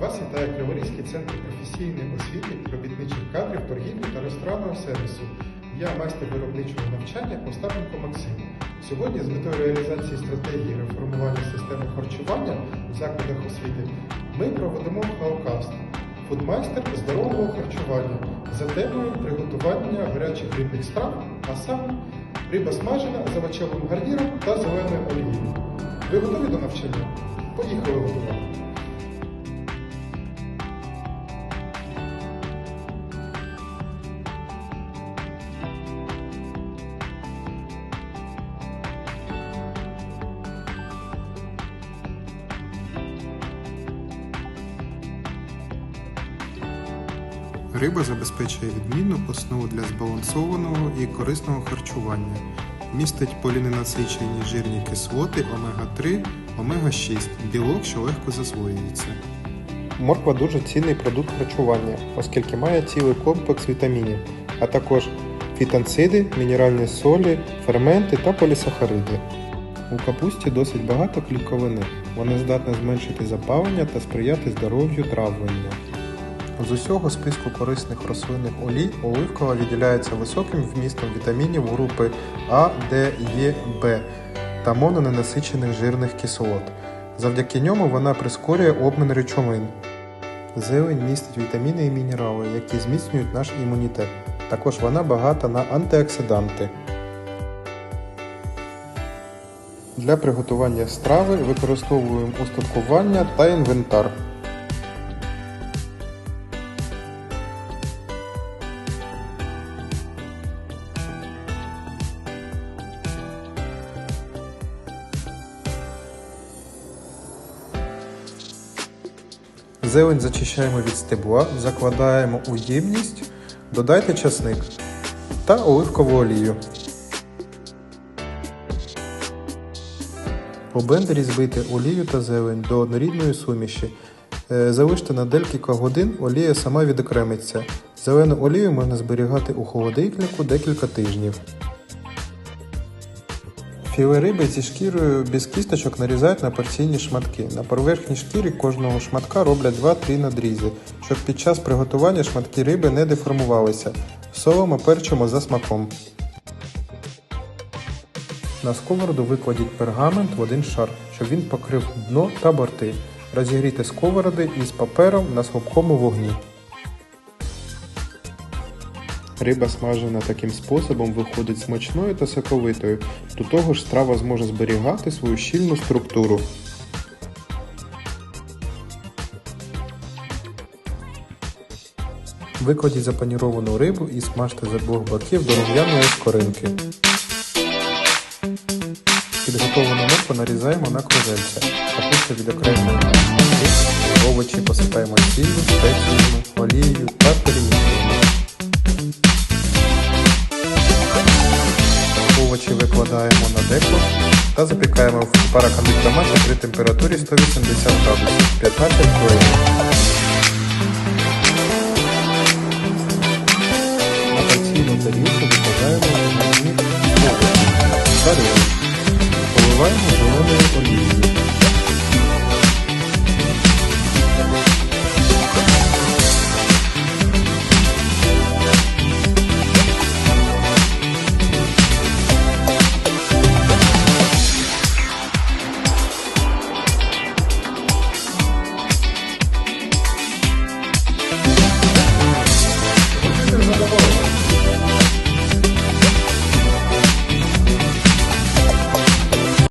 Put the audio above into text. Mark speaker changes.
Speaker 1: Вас вітає Криворізький центр професійної освіти робітничих кадрів, торгівлі та ресторанного сервісу. Я майстер виробничого навчання Остапенко Максим. Сьогодні з метою реалізації стратегії реформування системи харчування в закладах освіти ми проведемо хаукаст Фудмайстер здорового харчування за темою приготування гарячих рибних страв, а саме риба смажена з овочевим гарніром та зеленою олією. Ви готові до навчання? Поїхали готувати. Риба забезпечує відмінну основу для збалансованого і корисного харчування. Містить поліненасичені жирні кислоти омега-3, омега-6, білок, що легко засвоюється. Морква дуже цінний продукт харчування, оскільки має цілий комплекс вітамінів, а також фітонциди, мінеральні солі, ферменти та полісахариди. У капусті досить багато клітковини. Вона здатна зменшити запалення та сприяти здоров'ю травлення. З усього списку корисних рослинних олій оливкова відділяється високим вмістом вітамінів групи А, Д, Е, Б та мононенасичених жирних кислот. Завдяки ньому вона прискорює обмін речовин. Зелень містить вітаміни і мінерали, які зміцнюють наш імунітет. Також вона багата на антиоксиданти. Для приготування страви використовуємо устаткування та інвентар. Зелень зачищаємо від стебла, закладаємо у ємність, додайте часник та оливкову олію. У блендері збийте олію та зелень до однорідної суміші. Е, Залиште на декілька годин, олія сама відокремиться. Зелену олію можна зберігати у холодильнику декілька тижнів. Філе риби зі шкірою без кісточок нарізають на порційні шматки. На поверхні шкіри кожного шматка роблять 2-3 надрізи, щоб під час приготування шматки риби не деформувалися. Солимо перчимо за смаком. На сковороду викладіть пергамент в один шар, щоб він покрив дно та борти. Розігрійте сковороди із папером на слабкому вогні. Риба смажена таким способом виходить смачною та соковитою. До того ж страва зможе зберігати свою щільну структуру. Викладіть запаніровану рибу і смажте з обох боків до рум'яної скоринки. Підготовлену моркву нарізаємо на кружельця. Капусту відокремлюємо овочі посипаємо сіллю, спеціями, олією та перемішуємо. Овочі викладаємо на деко та запікаємо в паракондиктоматі при температурі 180 градусів 15 хвилин. На порційну тарілку викладаємо. Поливаємо зеленою олією.